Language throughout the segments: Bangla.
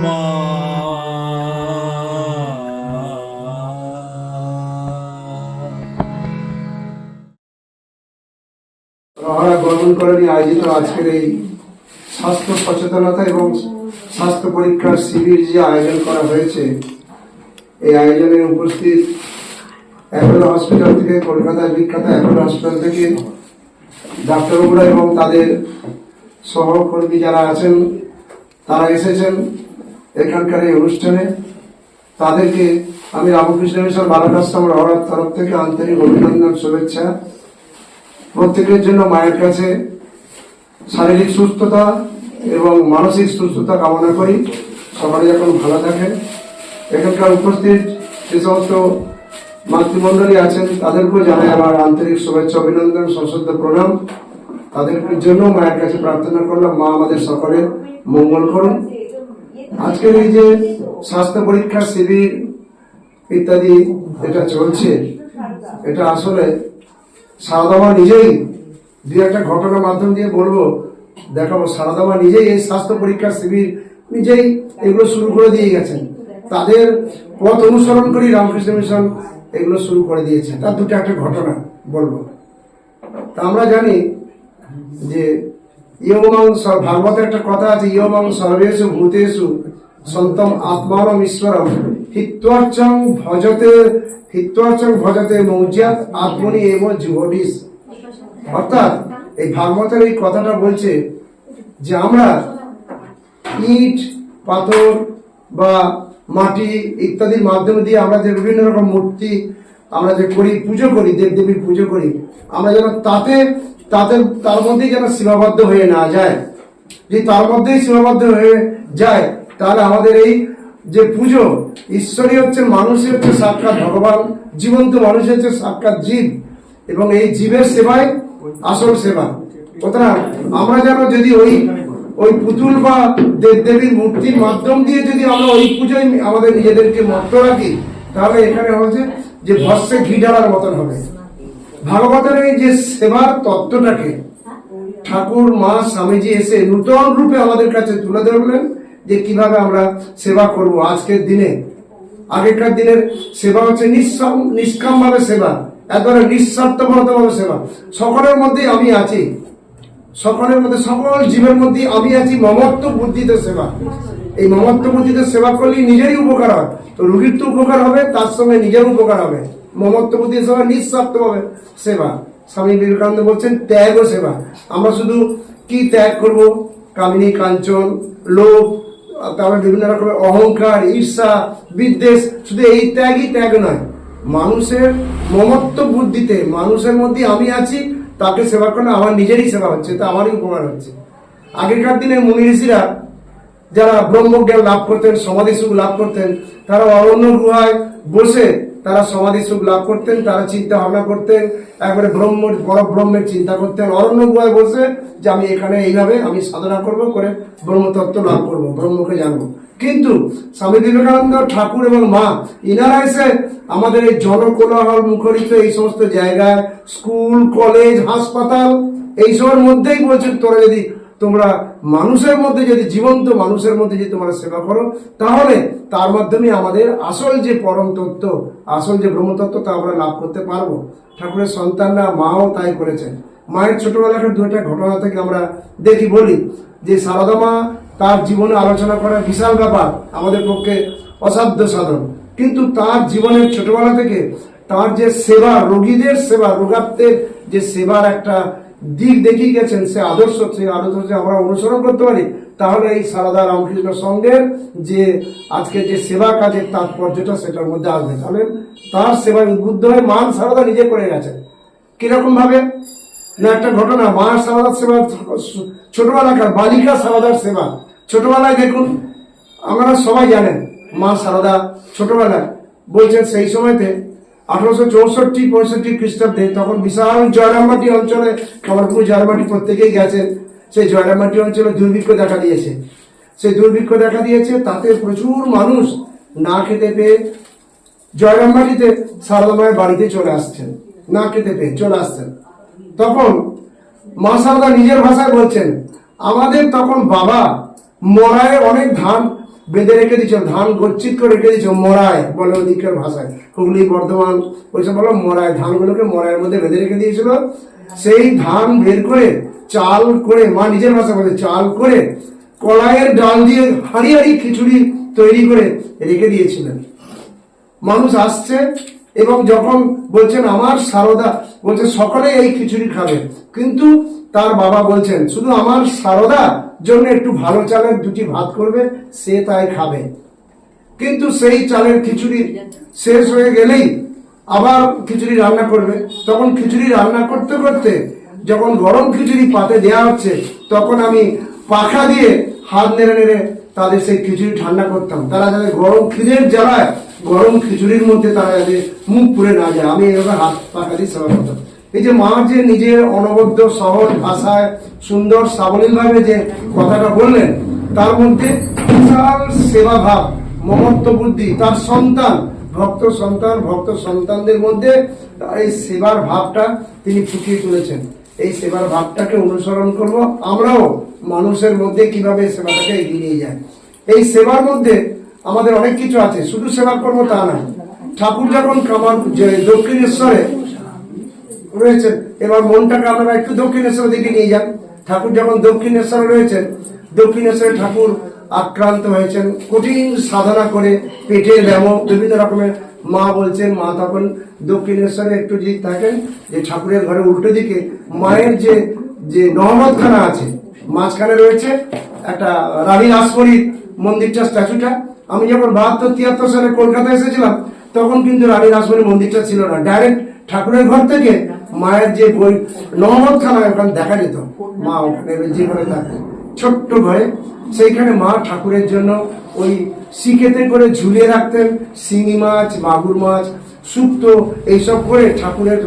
মা মহারাজ বর্মন করেনি, আয়োজিত আজকের এই স্বাস্থ্য সচেতনতা এবং স্বাস্থ্য পরীক্ষার শিবির যে আয়োজন করা হয়েছে, এই আয়োজনে উপস্থিত অ্যাপোলো হসপিটাল থেকে, কলকাতার বিখ্যাত অ্যাপোলো হসপিটাল থেকে ডাক্তারবাবুরা এবং তাদের সহকর্মী যারা আছেন, তারা এসেছেন। এখানকার এই অনুষ্ঠানে তাদেরকে আমি রামকৃষ্ণ মিশন বালাকাশ্রম রহরার তরফ থেকে আন্তরিক অভিনন্দন, শুভেচ্ছা। প্রত্যেকের জন্য মায়ের কাছে শারীরিক সুস্থতা এবং মানসিক সুস্থতা কামনা করি। সবাই এখন ভালো থাকেন। এখানকার উপস্থিত যে সমস্ত মাতৃমণ্ডলী আছেন, তাদেরকেও জানাই আমার আন্তরিক শুভেচ্ছা, অভিনন্দন, সশ্রদ্ধ, প্রণাম। তাদের জন্য মায়ের কাছে প্রার্থনা করলাম। মা আমাদের সকলের মঙ্গল করুন। আজকের এই যে স্বাস্থ্য পরীক্ষা, শিবির ইত্যাদি এটা চলছে, এটা আসলে সারদামা নিজেই দু একটা ঘটনার মাধ্যম দিয়ে বলব দেখাবো সারদামা নিজেই এই স্বাস্থ্য পরীক্ষা, শিবির নিজেই এগুলো শুরু করে দিয়ে গেছেন। তাদের পথ অনুসরণ করি রামকৃষ্ণ মিশন এগুলো শুরু করে দিয়েছে। তার দুটো একটা ঘটনা বলব। তা আমরা জানি যে ইয়মাং ভাগবতের একটা কথা আছে ইয়মাং সর্বেষু ভূতেষু সন্তম আত্মানম ঈশ্বরম। হিত্বার্চং ভজতে হিত্বার্চং ভজতে মৌজাত আত্মনি এব যুহবিস অর্থাৎ এই ভাগবতের এই কথাটা বলছে যে আমরা ইট, পাথর বা মাটি ইত্যাদির মাধ্যম দিয়ে আমরা যে বিভিন্ন রকম মূর্তি আমরা যে করি, পুজো করি, দেবদেবীর পুজো করি, আমরা যেন তাতে তাদের, তার মধ্যেই যেন সীমাবদ্ধ হয়ে না যায়। যদি তার মধ্যেই সীমাবদ্ধ হয়ে যায়, তাহলে আমাদের এই যে পুজো, ঈশ্বরই হচ্ছে মানুষই হচ্ছে সাক্ষাৎ ভগবান, জীবন্ত মানুষ হচ্ছে সাক্ষাৎ জীব, এবং এই জীবের সেবাই আসল সেবা। সুতরাং আমরা যেন যদি ওই ওই পুতুল বা দেবদেবীর মূর্তির মাধ্যম দিয়ে যদি আমরা ওই পুজোয় আমাদের নিজেদেরকে মত্ত রাখি, তাহলে এখানে হচ্ছে যে ভস্যে ঘি ঢালার মতন হবে। ভাগবতের এই যে সেবার তত্ত্বটাকে ঠাকুর মা স্বামীজি এসে নূতন রূপে আমাদের কাছে তুলে ধরলেন যে কীভাবে আমরা সেবা করব আজকের দিনে। আগেকার দিনের সেবা হচ্ছে নিঃসম নিষ্কাম ভাবে সেবা একবারে নিঃস্বার্থপরত ভাবে সেবা। সকলের মধ্যেই আমি আছি। সকলের মধ্যে সকল জীবের মধ্যে আমি আছি মমত্ব বুদ্ধিতে সেবা। এই মমত্ব বুদ্ধিতে সেবা করলে নিজেরই উপকার হয়। তো রুগীর তো উপকার হবে তার সঙ্গে নিজের উপকার হবে। মমত্ব বুদ্ধি সেবা নিঃস্বার্থ ভাবে সেবা। স্বামী বিবেকানন্দ বলছেন, ত্যাগ ও সেবা। আমরা শুধু কি ত্যাগ করব? কামিনী, কাঞ্চন, লোভ, তারপরে বিভিন্ন রকমের অহংকার, ঈর্ষা, বিদ্বেষ। শুধু এই ত্যাগই ত্যাগ নয়। মানুষের মমত্ব বুদ্ধিতে, মানুষের মধ্যে আমি আছি, তাকে সেবা করলে আমার নিজেরই সেবা হচ্ছে, তা আমারই উপকার হচ্ছে। আগেকার দিনে মুনি ঋষিরা যারা ব্রহ্মজ্ঞান লাভ করতেন সমাধি সুখ লাভ করতেন, তারা অরণ্য গুহায় বসে তারা সমাধি সুখ লাভ করতেন, তারা চিন্তা ভাবনা করতেন, একবারে ব্রহ্ম বড় ব্রহ্মের চিন্তা করতেন। অরণ্য গুহায় বসে যে, আমি এখানে এইভাবে আমি সাধনা করব, করে ব্রহ্মতত্ত্ব লাভ করব, ব্রহ্মকে জানব। কিন্তু স্বামী বিবেকানন্দ, ঠাকুর এবং মা, ইনারা এসে আমাদের এই জনকোলাহল মুখরিত এই সমস্ত জায়গায়, স্কুল, কলেজ, হাসপাতাল, এইসবের মধ্যেই বলছেন তোরা যদি তোমরা মানুষের মধ্যে যদি, জীবন্ত মানুষের মধ্যে যদি তোমরা সেবা করো, তাহলে তার মাধ্যমে আমাদের আসল যে পরম তত্ত্ব, আসল যে ব্রহ্মতত্ত্ব, তা আমরা লাভ করতে পারব। ঠাকুরের সন্তানরা মাও তাই করেছেন। মায়ের ছোটবেলাকার দু একটা ঘটনা থেকে আমরা দেখি, বলি যে সারদা মা তার জীবনে আলোচনা করা বিশাল ব্যাপার, আমাদের পক্ষে অসাধ্য সাধন। কিন্তু তার জীবনের ছোটবেলা থেকে তার যে সেবা, রোগীদের সেবা, রোগাত্মের যে সেবার একটা দিক দেখিয়ে গেছেন, সে আদর্শ সেই আদর্শ যদি আমরা অনুসরণ করতে পারি, তাহলে এই সারদা রামকৃষ্ণ সঙ্গের যে আজকে যে সেবা কাজের তাৎপর্যটা সেটার মধ্যে আসবে। তাহলে তার সেবায় উদ্বুদ্ধ হয়ে মান সারদা নিজে করে গেছেন। কীরকম ভাবে? না, একটা ঘটনা মা সারদার সেবা, ছোটবেলাকার বালিকা সারদার সেবা। ছোটবেলায় দেখুন, আমরা সবাই জানেন মা সারদা ছোটবেলায় বলছেন সেই সময়তে আঠারোশো চৌষট্টি, পঁয়ষট্টি খ্রিস্টাব্দে তখন বিশাল জয়রামবাটি অঞ্চলে, খবরপুর জয়রামবাটি প্রত্যেকেই গেছেন। সেই জয়রামবাটি অঞ্চলে দুর্ভিক্ষ দেখা দিয়েছে। সেই দুর্ভিক্ষ দেখা দিয়েছে, তাতে প্রচুর মানুষ না খেতে পেয়ে জয়রামবাটিতে সারদা বাড়িতে চলে আসছেন। না খেতে পেয়ে চলে আসছেন। তখন মা সারদা নিজের ভাষায় বলছেন, আমাদের তখন বাবা মরায় অনেক ধান বেঁধে রেখে দিচ্ছ ধান গচ্ছিত করে রেখে দিচ্ছ মরায়, বলে ওদিকের ভাষায়। হুগলি, বর্ধমান, ওইসব বলো মরায়, ধানগুলোকে মরায়ের মধ্যে বেঁধে রেখে দিয়েছিল। সেই ধান বের করে, চাল করে, মা নিজের ভাষা বলে, চাল করে কলাইয়ের ডাল দিয়ে হাঁড়ি হাঁড়ি খিচুড়ি তৈরি করে রেখে দিয়েছিলেন। মানুষ আসছে এবং যখন বলছেন, আমার সারদা, বলছে সকলে এই খিচুড়ি খাবে। কিন্তু তার বাবা বলছেন, শুধু আমার সারদা জন্য একটু ভালো চালের দুটি ভাত করবে, সে তাই খাবে। কিন্তু সেই চালের খিচুড়ি শেষ হয়ে গেলেই আবার খিচুড়ি রান্না করবে। তখন খিচুড়ি রান্না করতে করতে যখন গরম খিচুড়ি পাতে দেওয়া হচ্ছে, তখন আমি পাখা দিয়ে হাত নেড়ে নেড়ে তাদের সেই খিচুড়ি ঠান্ডা করতাম। তারা যাতে গরম খিদের জ্বালায়, গরম খিচুড়ির মধ্যে তারা যাতে মুখ পুড়ে না যায়। আমি এভাবে হাত পাখা দিয়ে সেবা করতাম। এই যে মা যে নিজের অনবদ্য সহজ ভাষায় সুন্দর সাবলীল ভাবে যে কথাটা বললেন, তার মধ্যে বিশাল সেবা ভাব মমত্ব বুদ্ধি, তার সন্তান, ভক্ত সন্তান, ভক্ত সন্তানদের মধ্যে এই সেবার ভাবটা তিনি ফুটিয়ে তুলেছেন। এই সেবার ভাবটাকে অনুসরণ করব, আমরাও মানুষের মধ্যে কীভাবে সেবাটাকে এগিয়ে নিয়ে যায় এই সেবার মধ্যে আমাদের অনেক কিছু আছে, শুধু সেবা করব তা না ঠাকুর যখন কামার দক্ষিণেশ্বরে রয়েছেন। এবার মনটাকে আপনারা একটু দক্ষিণেশ্বরের দিকে নিয়ে যান। ঠাকুর যখন দক্ষিণেশ্বরে রয়েছেন, দক্ষিণেশ্বরে ঠাকুর আক্রান্ত হয়েছেন। কঠিন সাধনা করে পেটের ব্যামো বিভিন্ন রকমের মা বলছেন, মা তখন দক্ষিণেশ্বরে একটু যদি থাকেন, যে ঠাকুরের ঘরে উল্টো দিকে মায়ের যে যে নহমতখানা আছে, মাঝখানে রয়েছে একটা রানী রাসমণির মন্দিরটা, স্ট্যাচুটা। আমি যখন বাহাত্তর, তিয়াত্তর সালে কলকাতায় এসেছিলাম, তখন কিন্তু রানী রাসমণির মন্দিরটা ছিল না। ডাইরেক্ট ঠাকুরের ঘর থেকে মায়ের যে বই নহমত খানা ওখানে দেখা যেত। মা ওখানে যেখানে থাকে ছোট্ট ঘরে, সেইখানে মা ঠাকুরের জন্য ওই শিখেতে করে ঝুলিয়ে রাখতেন। শিঙি মাছ, মাগুর মাছ শুক্তো এইসব করে ঠাকুরের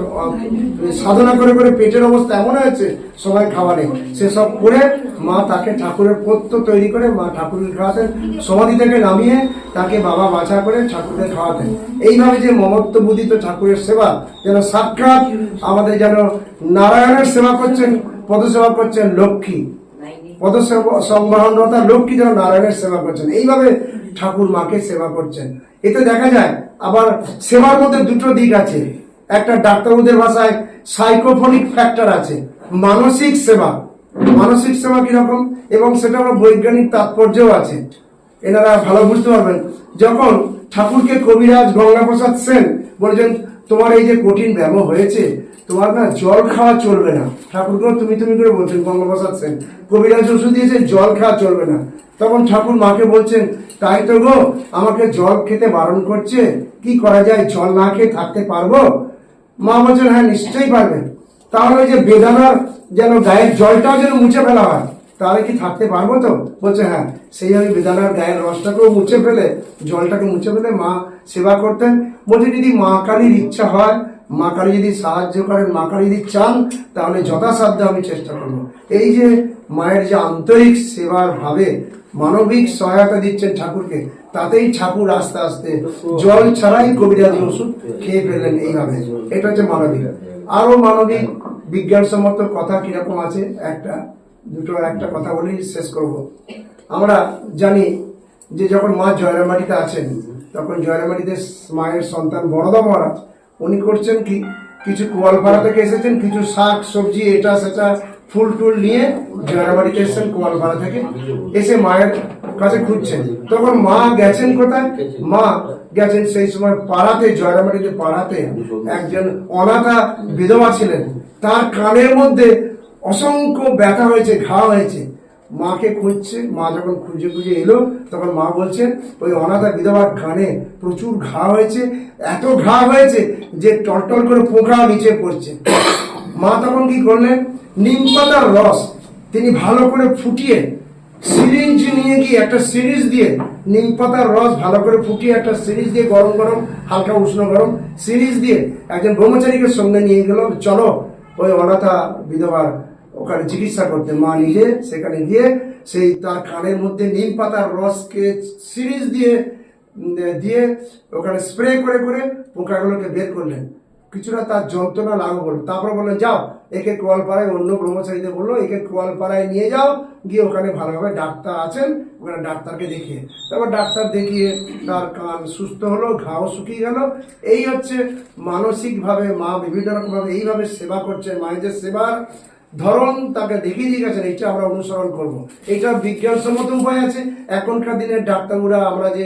সাধনা করে করে পেটের অবস্থা এমন হয়েছে, সবাই খাওয়া নেই। সেসব করে মা তাকে ঠাকুরের পত্য তৈরি করে, মা ঠাকুরের খাওয়াতেন, সমাধি থেকে নামিয়ে তাকে বাবা বাছা করে ঠাকুরের খাওয়াতেন। এইভাবে যে মমত্ব বুদিত ঠাকুরের সেবা, যেন সাক্ষাৎ আমাদের যেন নারায়ণের সেবা করছেন, পদসেবা করছেন লক্ষ্মী। পদসংবহনতা লক্ষ্মী যেন নারায়ণের সেবা করছেন। এইভাবে ঠাকুর মাকে সেবা করছেন। এতে দেখা যায় আবার সেবার মধ্যে দুটো দিক আছে। একটা ডাক্তারবাবুদের ভাষায় সাইকোফোনিক ফ্যাক্টর আছে, মানসিক সেবা। মানসিক সেবা কীরকম? এবং সেটা আবার বৈজ্ঞানিক তাৎপর্যও আছে। এনারা ভালো বুঝতে পারবেন। যখন ঠাকুরকে কবিরাজ গঙ্গাপ্রসাদ সেন বলেছেন, তোমার এই যে কঠিন ব্যায়াম হয়েছে, তোমার না জল খাওয়া চলবে না। ঠাকুরকেও তুমি তুমি করে বলছেন গঙ্গাপ্রসাদ সেন। কবিরাজ ওষুধ দিয়েছে, জল খাওয়া চলবে না। তখন ঠাকুর মাকে বলছেন, তাই তো গো, আমাকে জল খেতে বারণ করছে। কি করা যায়? জল না খেয়ে থাকতে পারব? মা বলছেন হ্যাঁ নিশ্চয়ই পারবেন তাহলে যে বেদানার যেন গায়ের জলটাও যেন মুছে ফেলা হয়, তাহলে কি থাকতে পারব তো? বলছে হ্যাঁ সেই ওই বেদানার গায়ের রসটাকেও মুছে ফেলে, জলটাকে মুছে ফেলে মা সেবা করতেন। বলছে যদি মা কালীর ইচ্ছা হয়। মা কালী যদি সাহায্য করেন, মা কালী যদি চান, তাহলে যথাসাধ্য আমি চেষ্টা করব। এই যে মায়ের যে আন্তরিক সেবার ভাবে মানবিক সহায়তা দিচ্ছেন ঠাকুরকে, তাতেই ঠাকুর আস্তে আস্তে জল ছাড়াই কবিরাজি ওষুধ খেয়ে ফেললেন এইভাবে। এটা হচ্ছে মানবিক। আরও মানবিক বিজ্ঞানসম্মত কথা কীরকম আছে? একটা, দুটো একটা কথা বলেই শেষ করব। আমরা জানি যে যখন মা জয়রামাটিতে আছেন, তখন জয়রামাটিতে মায়ের সন্তান বড়দা মহারাজ, উনি করছেন কি? কিছু কোয়ালপাড়া থেকে এসেছেন, কিছু শাক, সবজি, এটা, সেটা ফুল টুল নিয়ে জয়রাবাড়িতে এসেছেন কোয়ালপাড়া থেকে, এসে মায়ের কাছে খুঁজছেন। তখন মা গেছেন কোথায়? মা গেছেন সেই সময় পাড়াতে জয়রাবাড়িতে পাড়াতে একজন অনাথা বিধবা ছিলেন। তার কানের মধ্যে অসংখ্য ব্যথা হয়েছে, ঘা হয়েছে। মাকে খুঁজছে, মা যখন খুঁজে খুঁজে এলো, তখন মা বলছেন, ওই অনাথা বিধবার কানে প্রচুর ঘা হয়েছে, এত ঘা হয়েছে যে টলটল করে পোকা নিচে পড়ছে। মা তখন কি করলেন? নিম পাতার রস তিনি ভালো করে ফুটিয়ে সিরিঞ্জ নিয়ে গিয়ে একটা সিরিজ দিয়ে নিম পাতার রস ভালো করে ফুটিয়ে একটা সিরিজ দিয়ে গরম গরম, হালকা উষ্ণ গরম সিরিজ দিয়ে একজন ব্রহ্মচারীকে সঙ্গে নিয়ে গেল চলো, ওই অনাথা বিধবার ওখানে চিকিৎসা করতে। মা নিজে সেখানে গিয়ে সেই তার কানের মধ্যে নিম পাতার রসকে সিরিজ দিয়ে দিয়ে ওখানে স্প্রে করে করে পোকাগুলোকে বের করলেন। কিছুটা তার যন্ত্রণা লাগু করল। তারপর বলল, যাও, একে কোয়ালপাড়ায় অন্য ব্রহ্মচারীদের বলল, একে কোয়ালপাড়ায় নিয়ে যাও, গিয়ে ওখানে ভালোভাবে ডাক্তার আছেন, ওখানে ডাক্তারকে দেখিয়ে। তারপর ডাক্তার দেখিয়ে তার কান সুস্থ হলো, ঘাও শুকিয়ে গেল। এই হচ্ছে মানসিকভাবে মা বিভিন্ন রকমভাবে এইভাবে সেবা করছে মায়েদের সেবার ধরন তাকে দেখিয়ে দিয়ে গেছেন, এইটা আমরা অনুসরণ করব। এইটা বিজ্ঞানসম্মত উপায় আছে। এখনকার দিনের ডাক্তাররা, আমরা যে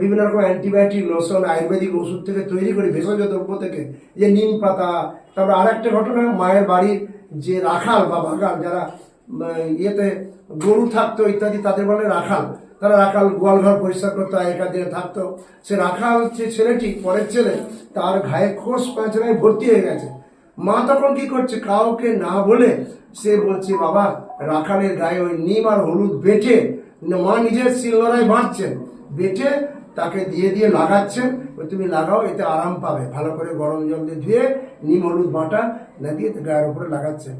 বিভিন্ন রকম অ্যান্টিবায়োটিক, লোশন, আয়ুর্বেদিক ওষুধ থেকে তৈরি করি ভেষজ দ্রব্য থেকে যে নিম পাতা, তারপর আর একটা ঘটনা, মায়ের বাড়ির যে রাখাল বা বাগাল যারা ইয়েতে গরু থাকতো, ইত্যাদি, তাদের বলে রাখাল। তারা রাখাল গোয়াল ঘর পরিষ্কার করতো, আগেকার দিনে থাকতো। সে রাখাল যে ছেলেটি, পরের ছেলে, তার ঘায়ে খোস পাঁচড়ায় ভর্তি হয়ে গেছে। মা তখন কি করছে, কাউকে না বলে সে বলছে, বাবা, রাখালের গায়ে ওই নিম আর হলুদ বেটে মা নিজের শিলনোড়ায় বাঁধছেন। বেটে তাকে দিয়ে দিয়ে লাগাচ্ছেন। তুমি লাগাও, এতে আরাম পাবে। ভালো করে গরম জল দিয়ে ধুয়ে নিম, হলুদ, বাটা দিয়ে গায়ের উপরে লাগাচ্ছেন।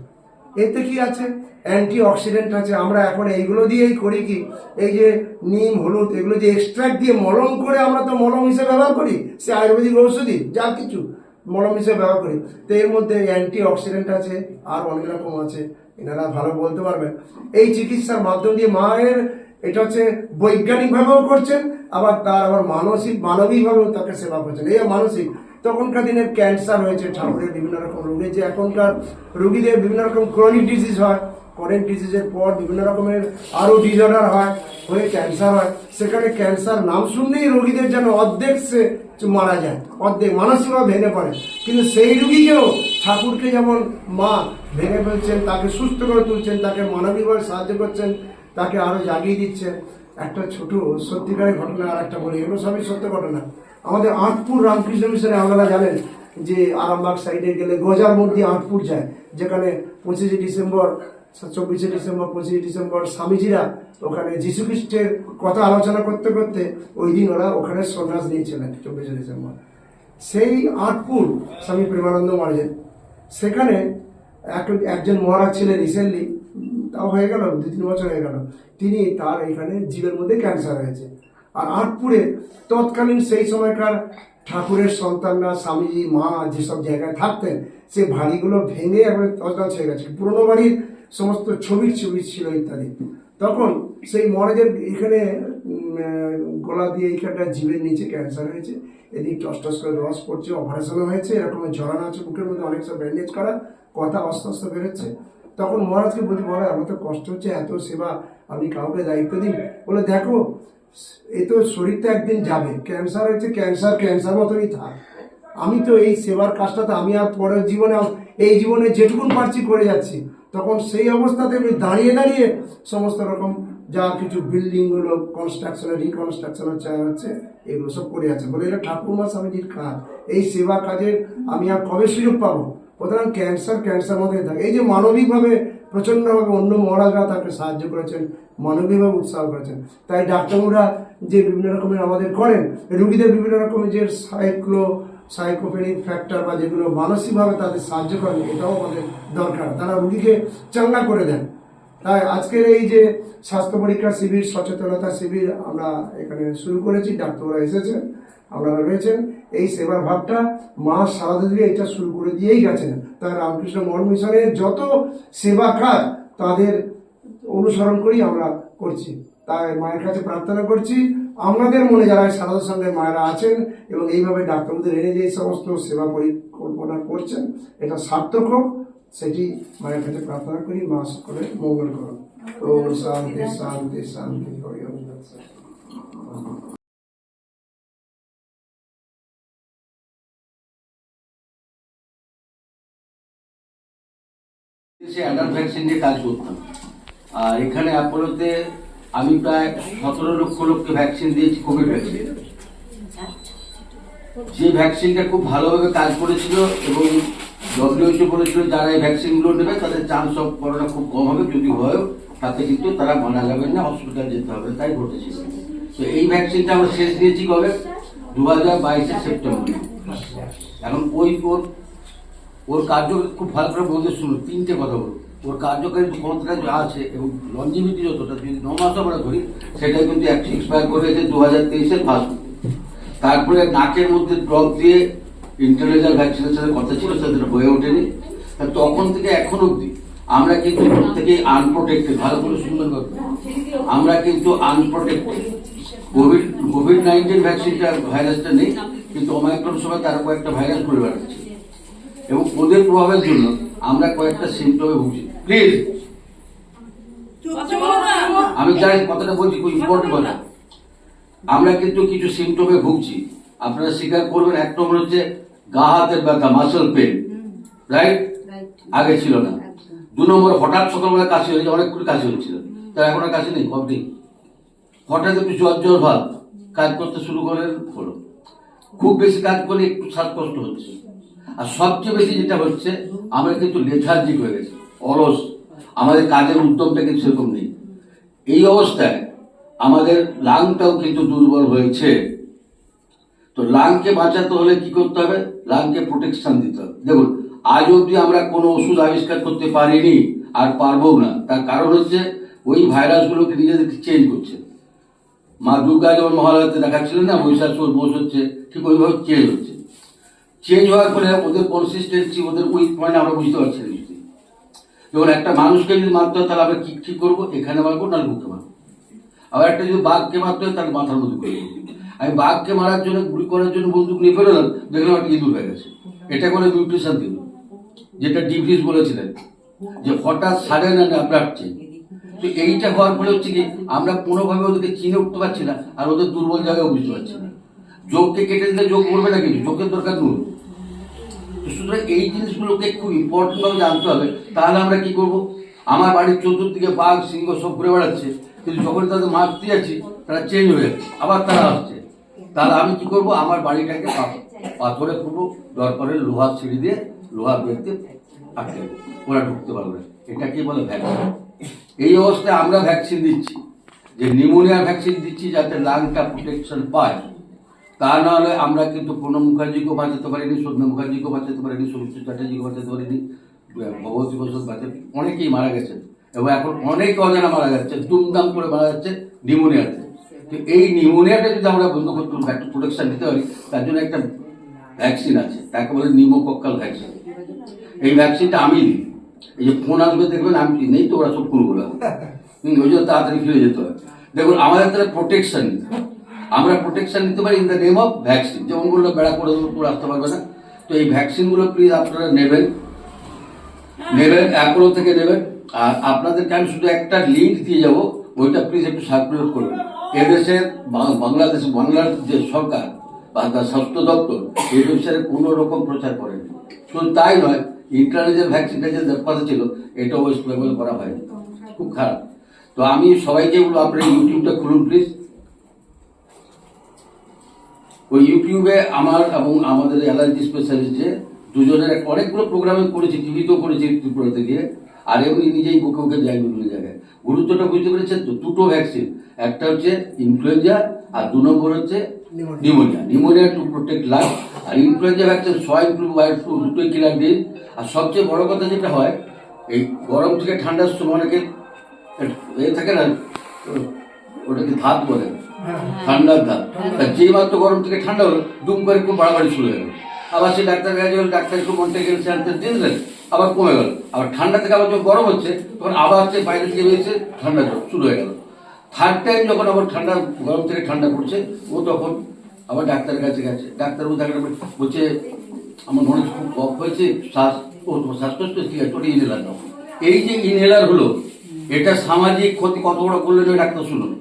এতে কি আছে? অ্যান্টি অক্সিডেন্ট আছে। আমরা এখন এইগুলো দিয়েই করি কি? এই যে নিম, হলুদ, এগুলো যে এক্সট্রাক্ট দিয়ে মলম করে আমরা তো মলম হিসেবে ব্যবহার করি। সে আয়ুর্বেদিক ঔষধি যা কিছু মলম হিসেবে ব্যবহার করি। তো এর মধ্যে অ্যান্টি অক্সিডেন্ট আছে, আর অনেক রকম আছে। এনারা ভালো বলতে পারবেন। এই চিকিৎসার মাধ্যম দিয়ে মায়ের এটা হচ্ছে বৈজ্ঞানিকভাবেও করছেন, আবার তার আবার মানসিক, মানবিকভাবেও তাকে সেবা করছেন। এই মানসিক, তখনকার দিনের ক্যান্সার হয়েছে, ঠাকুরের বিভিন্ন রকম রোগে, যে এখনকার রুগীদের বিভিন্ন রকম ক্রনিক ডিজিজ হয় ক্রনিক ডিজিজের পর বিভিন্ন রকমের আরও ডিজঅর্ডার হয়, হয়ে ক্যান্সার হয়। সেখানে ক্যান্সার নাম শুনলেই রোগীদের যেন অর্ধেক সে মারা যায়, অর্ধেক মানসিকভাবে ভেঙে পড়ে। কিন্তু সেই রুগীকেও ঠাকুরকে যেমন মা ভেঙে ফেলছেন, তাকে সুস্থ করে তুলছেন, তাকে মানবিকভাবে সাহায্য করছেন তাকে আরও জাগিয়ে দিচ্ছেন একটা ছোট সত্যিকারের ঘটনা আর একটা বলি। এগুলো সবই সত্য ঘটনা। আমাদের আটপুর রামকৃষ্ণ মিশনে আপনারা জানেন যে আরামবাগ সাইডে গেলে গজার মধ্যে আটপুর যায়, যেখানে পঁচিশে ডিসেম্বর, চব্বিশে ডিসেম্বর, পঁচিশে ডিসেম্বর স্বামীজিরা ওখানে যীশু খ্রিস্টের কথা আলোচনা করতে করতে ওই দিন ওরা ওখানে সন্ন্যাস নিয়েছিলেন, চব্বিশে ডিসেম্বর। সেই আটপুর স্বামী প্রেমানন্দ মহারাজের। সেখানে এক- একজন মহারাজ ছিলেন রিসেন্টলি। তাও হয়ে গেল, দু তিন বছর হয়ে গেল। তিনি তার এখানে জীবের মধ্যে ক্যান্সার হয়েছে। আর আটপুরে তৎকালীন সেই সময়কার ঠাকুরের সন্তানরা, স্বামীজি, মা যেসব জায়গায় থাকতেন, সে বাড়িগুলো ভেঙে একবারে তছনছ হয়ে গেছে। পুরোনো বাড়ির সমস্ত ছবির ছবি ছিল ইত্যাদি। তখন সেই মহারাজের এখানে গলা দিয়ে এইখানটা জীবের নিচে ক্যান্সার হয়েছে। এদিক টস টস করে রস পড়ছে অপারেশনও হয়েছে, এরকম ঝরানো আছে, বুকের মধ্যে অনেক সব ব্যান্ডেজ করা, কথা আস্তে আস্তে বেরোচ্ছে। তখন মহারাজকে বলছি মহারাজ, আমার তো কষ্ট হচ্ছে, এত সেবা আপনি কাউকে দায়িত্ব দিন বলে, দেখো, এ তো শরীরটা একদিন যাবে। ক্যান্সার হচ্ছে ক্যান্সার ক্যান্সার মতনই থাক। আমি তো এই সেবার কাজটা তো আমি আর পরের জীবনে এই জীবনে যেটুকুন পারছি করে যাচ্ছি। তখন সেই অবস্থাতে আমি দাঁড়িয়ে দাঁড়িয়ে সমস্ত রকম যা কিছু বিল্ডিংগুলো কনস্ট্রাকশনের রিকনস্ট্রাকশন হচ্ছে হচ্ছে, এগুলো সব করে আছে বলে এটা ঠাকুরমা স্বামীজির কাজ। এই সেবা কাজের আমি আর কবে সুযোগ পাবো? সুতরাং ক্যান্সার ক্যান্সার মধ্যে থাকে। এই যে মানবিকভাবে প্রচন্ডভাবে অন্য মহারাজরা তাকে সাহায্য করেছেন, মানবিকভাবে উৎসাহ করেছেন। তাই ডাক্তাররা যে বিভিন্ন রকমের আমাদের করেন, রুগীদের বিভিন্ন রকমের যে সাইক্লো সাইকোপেনিক ফ্যাক্টর বা যেগুলো মানসিকভাবে তাদের সাহায্য করেন, এটাও আমাদের দরকার। তারা রুগীকে চাঙ্গা করে দেন। তাই আজকের এই যে স্বাস্থ্য পরীক্ষা শিবির, সচেতনতা শিবির আমরা এখানে শুরু করেছি ডাক্তাররা এসেছেন, আপনারা রয়েছেন। এই সেবার ভাবটা মা সারাদা দিয়ে এটা শুরু করে দিয়েই গেছেন। তাই রামকৃষ্ণ মন মিশনের যত সেবা কাজ তাদের অনুসরণ করি আমরা করছি। তাই মায়ের কাছে প্রার্থনা করছি আমাদের মনে যারা সারদার সঙ্গে মায়েরা আছেন এবং এইভাবে ডাক্তারদের এনে যে এই সমস্ত সেবা পরিকল্পনা করছেন এটা সার্থক হোক সেটি মায়ের কাছে প্রার্থনা করি মা সকলে মঙ্গল করুন। ও শান্তি শান্তি শান্তি হরি আর এখানে অ্যাপোলোতে আমি প্রায় সতেরো লক্ষ লোককে ভ্যাকসিন দিয়েছি কোভিড ভ্যাকসিন যে ভ্যাকসিনটা খুব ভালোভাবে কাজ করেছিল এবং ডব্লিউএইচও বলেছিল যারা এই ভ্যাকসিনগুলো নেবে, তাদের চান্স অফ করোনা খুব কম হবে, যদি হয়, তাতে কিন্তু তারা মানা যাবেন না হসপিটাল যেতে হবে, তাই ঘটেছিল তো এই ভ্যাকসিনটা আমরা শেষ দিয়েছি কবে? দু হাজার বাইশের সেপ্টেম্বরে। এখন ওই ওর কার্য খুব ভালো করে বলতে শুনুন, তিনটে কথা বলুন। ওর কার্যকারী ক্ষমতাটা যা আছে এবং লঞ্জিভিটি যতটা, যদি ন মাস আমরা ধরি সেটা কিন্তু এক্সপায়ার করে গেছে দু হাজার তেইশের ফার্স্ট তারপরে নাকের মধ্যে ড্রপ দিয়ে ইন্টারনেজাল ভ্যাকসিনেশনের কথা ছিল, সেটা হয়ে ওঠেনি। তখন থেকে এখন অবধি আমরা কিন্তু প্রত্যেকেই আনপ্রোটেক্টেড ভালো করে সুন্দর কথা আমরা কিন্তু আনপ্রোটেক্টেড কোভিড কোভিড নাইন্টিন ভ্যাকসিনটা ভাইরাসটা নেই, কিন্তু ওমাইক্রন সময় তারা কয়েকটা ভাইরাস করে বেড়াচ্ছে এবং ওদের প্রভাবের জন্য আমরা কয়েকটা সিমটমে ভুগছি। প্লিজ আমি জানি কথাটা বলছি খুব ইম্পর্টেন্ট কথা। আমরা কিন্তু কিছু সিমটমে ভুগছি। আপনারা স্বীকার করবেন এক নম্বর হচ্ছে গা হাতের ব্যথা মাসেল পেন রাইট আগে ছিল না। দু নম্বর হঠাৎ সকালবেলা কাশি হয়েছে অনেকগুলো কাশি হচ্ছিল তা এখন কাশি নেই কমটি হঠাৎ একটু জ্বর জ্বর ভাব কাজ করতে শুরু করেন হলো। খুব বেশি কাজ করলে একটু শ্বাসকষ্ট হচ্ছে। আর সবচেয়ে বেশি যেটা হচ্ছে আমরা কিন্তু লেথার্জিক হয়ে গেছি, অলস। আমাদের কাজের উদ্যমটা কিন্তু সেরকম নেই। এই অবস্থায় আমাদের লাংটাও কিন্তু দুর্বল হয়েছে। তো লাংকে বাঁচাতে হলে কি করতে হবে? লাংকে প্রোটেকশন দিতে হবে। দেখুন, আজ অবধি আমরা কোনো ওষুধ আবিষ্কার করতে পারিনি, আর পারব না। তার কারণ হচ্ছে, ওই ভাইরাসগুলোকে নিজেদেরকে চেঞ্জ করছে। মা দুর্গা যেমন মহালয়াতে দেখাচ্ছিলেন না, বৈশাখ বোস হচ্ছে, ঠিক ওইভাবে চেঞ্জ হচ্ছে। চেঞ্জ হওয়ার ফলে ওদের কনসিস্টেন্সি ওদের উইক পয়েন্ট আমরা বুঝতে পারছি না কিছুতেই। যেমন একটা মানুষকে যদি মারতে হয়, তাহলে আমরা কি ঠিক করব? এখানে মারবো নাহলে বুকে মারবো? আবার একটা যদি বাঘকে মারতে হয়, তাহলে মাথার মধ্যে করে দেবো। আমি বাঘকে মারার জন্য, গুলি করার জন্য বন্দুক নিয়ে বেরোলাম, দেখলাম একটা ইঁদুর হয়ে গেছে। এটা করে মিউটেশন দিল যেটা ডিভিস বলেছিলেন, যে হঠাৎ সাডেন অ্যান্ড অ্যাব্রাপ্ট চেঞ্জ তো এইটা হওয়ার ফলে হচ্ছে কি, আমরা কোনোভাবে ওদেরকে চিনে উঠতে পারছি না, আর ওদের দুর্বল জায়গায় বুঝতে পারছি না। যোগকে কেটে দিলে যোগ করবে না কিছু যোগের দরকার নুন সুতরাং এই জিনিসগুলোকে খুব ইম্পর্টেন্ট ভাবে জানতে হবে। তাহলে আমরা কি করব? আমার বাড়ির চতুর্দিকে বাঘ, সিংহ সব ঘুরে বেড়াচ্ছে। কিন্তু যখন তাদের মারতে যাচ্ছি, তারা চেঞ্জ হয়ে যাচ্ছে। আবার তারা আসছে। তাহলে আমি কি করব? আমার বাড়িটাকে পাথরে পুরো দরকারের লোহার সিঁড়ি দিয়ে লোহার বেরতে আটকে। ওরা ঢুকতে পারবে। এটা কি বলে ভ্যাকসিন এই অবস্থায় আমরা ভ্যাকসিন দিচ্ছি। যে নিউমোনিয়ার ভ্যাকসিন দিচ্ছি যাতে লাংটা প্রোটেকশন পায়। তা না হলে আমরা কিন্তু প্রণব মুখার্জিকেও বাঁচাতে পারিনি সন্ধ্যা মুখার্জিকেও বাঁচাতে পারিনি সুমিত্র চ্যাটার্জিকেও বাঁচাতে পারিনি ভগবতী বসুদ বাঁচাতে অনেকেই মারা গেছেন এবং এখন অনেক অজানা মারা যাচ্ছে দুমদাম করে মারা যাচ্ছে নিউমোনিয়াতে তো এই নিউমোনিয়াটা যদি আমরা বন্ধ করতে একটা প্রোটেকশন দিতে পারি তার জন্য একটা ভ্যাকসিন আছে তাকে বলে নিউমোকক্কাল ভ্যাকসিন এই ভ্যাকসিনটা আমি দিই এই যে ফোন আসবে দেখবেন আমি দিই। নেই তো ওরা সব হুম, ওই জন্য তাড়াতাড়ি ফিরে যেতে হয় দেখুন আমাদের তাহলে প্রোটেকশন নিতে। আমরা প্রোটেকশন নিতে পারি in the name of vaccine যেমন বলল, বেড়া করে পুরো আসতে পারবে না তো এই ভ্যাকসিনগুলো প্লিজ আপনারা নেবেন। নেবেন অ্যাপোলো থেকে নেবেন। আর আপনাদেরকে আমি শুধু একটা লিঙ্ক দিয়ে যাব, ওইটা প্লিজ একটু সার্কুলেট করবেন এদেশের বাংলাদেশ, বাংলার যে সরকার বা তার স্বাস্থ্য দপ্তর, এই বিষয়ে কোনো রকম প্রচার করেনি। শুধু তাই নয় ইন্টারনেটের ভ্যাকসিনটা যে কথা ছিল এটা ওয়েস্ট বেঙ্গল করা হয়নি। খুব খারাপ। তো আমি সবাইকে বলব, আপনারা ইউটিউবটা খুলুন প্লিজ ওই ইউটিউবে আমার এবং আমাদের অ্যালার্জি স্পেশালিস্টে দুজনের অনেকগুলো প্রোগ্রামে করেছি টিভিতেও করেছি ত্রিপুরাতে গিয়ে। আর এমনি নিজেই বুকে বুকে যাই বিভিন্ন জায়গায়। গুরুত্বটা বুঝতে পেরেছেন তো? দুটো ভ্যাকসিন একটা হচ্ছে ইনফ্লুয়েঞ্জা আর দু নম্বর হচ্ছে pneumonia pneumonia to protect life R influenza vaccine swine flu wide flu দুটোই কিলার দিন আর সবচেয়ে বড় কথা যেটা হয় এই গরম থেকে ঠান্ডার সময় অনেকে এ থাকে না ওটাকে ধাত বলে। ঠান্ডার তা যেই মাত্র গরম থেকে ঠান্ডা হলো, দুম করে খুব বাড়াবাড়ি শুরু হয়ে গেল। আবার সে ডাক্তার কাছে গেল, ডাক্তার একটু মনটা গেল স্যান্সার দিয়ে দিলেন আবার কমে গেল। আবার ঠান্ডা থেকে আবার যখন গরম হচ্ছে, তখন আবার হচ্ছে বাইরে থেকে বেরিয়েছে ঠান্ডা শুরু হয়ে গেল। থার্ড টাইম যখন আবার ঠান্ডা, গরম থেকে ঠান্ডা পড়ছে, ও তখন আবার ডাক্তারের কাছে গেছে। ডাক্তার ও ডাক্তার বলছে আমার মনে খুব কফ হয়েছে, শ্বাস, ও তোমার শ্বাসকষ্ট ঠিক আছে, ওটা ইনহেলার নাও। এই যে ইনহেলার হলো, এটা সামাজিক ক্ষতি কত বড় করলেন ডাক্তার শুনুন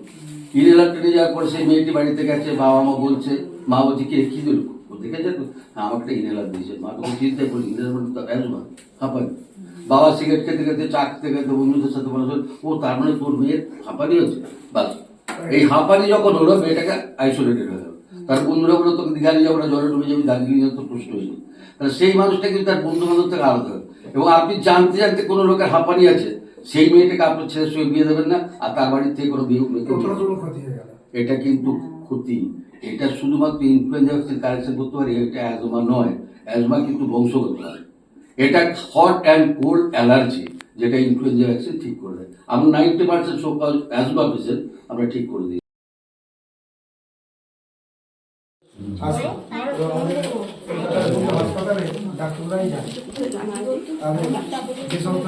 ইনহেলারটা নিয়ে যাওয়ার পরে সেই মেয়েটি বাড়িতে গেছে বাবা মা বলছে মা বলছে কি কি দিল ও দেখেছে তো হ্যাঁ আমাকে একটা ইনহেলার দিয়েছে। মা তখন চিন্তায় করলি ইনহেলার মানে তো অ্যাজমা হাঁপানি বাবা সিগারেট খেতে খেতে চা খেতে খেতে বন্ধুদের সাথে বলে ও তার মানে তোর মেয়ের হাঁপানি হচ্ছে বাস। এই হাঁপানি যখন হলো মেয়েটাকে আইসোলেটেড হয়ে গেল। তার বন্ধুরা বলে তোকে দীঘা নিয়ে যাব না জলে ডুবে যাবি দার্জিলিং তো প্রশ্ন হয়েছে। তাহলে সেই মানুষটা কিন্তু তার বন্ধু বান্ধব থেকে আলাদা। এবং আপনি জানতে জানতে কোনো লোকের হাঁপানি আছে সেই মেয়েটাকে আপনার ছেলের সঙ্গে বিয়ে দেবেন না আর তার বাড়ির থেকে কোনো বিয়ে এটা কিন্তু ক্ষতি। এটা শুধুমাত্র ইনফ্লুয়েঞ্জা ভ্যাকসিন কারেকশন করতে পারে এটা অ্যাজমা নয়। অ্যাজমা কিন্তু বংশগত এটা হট অ্যান্ড কোল্ড অ্যালার্জি যেটা ইনফ্লুয়েঞ্জা ভ্যাকসিন ঠিক করে দেয়। আমরা নাইনটি পার্সেন্ট সকাল অ্যাজমা পেশেন্ট আমরা ঠিক করে দিই। আসুন। ডাক্তাররাই তাদের যে সমস্ত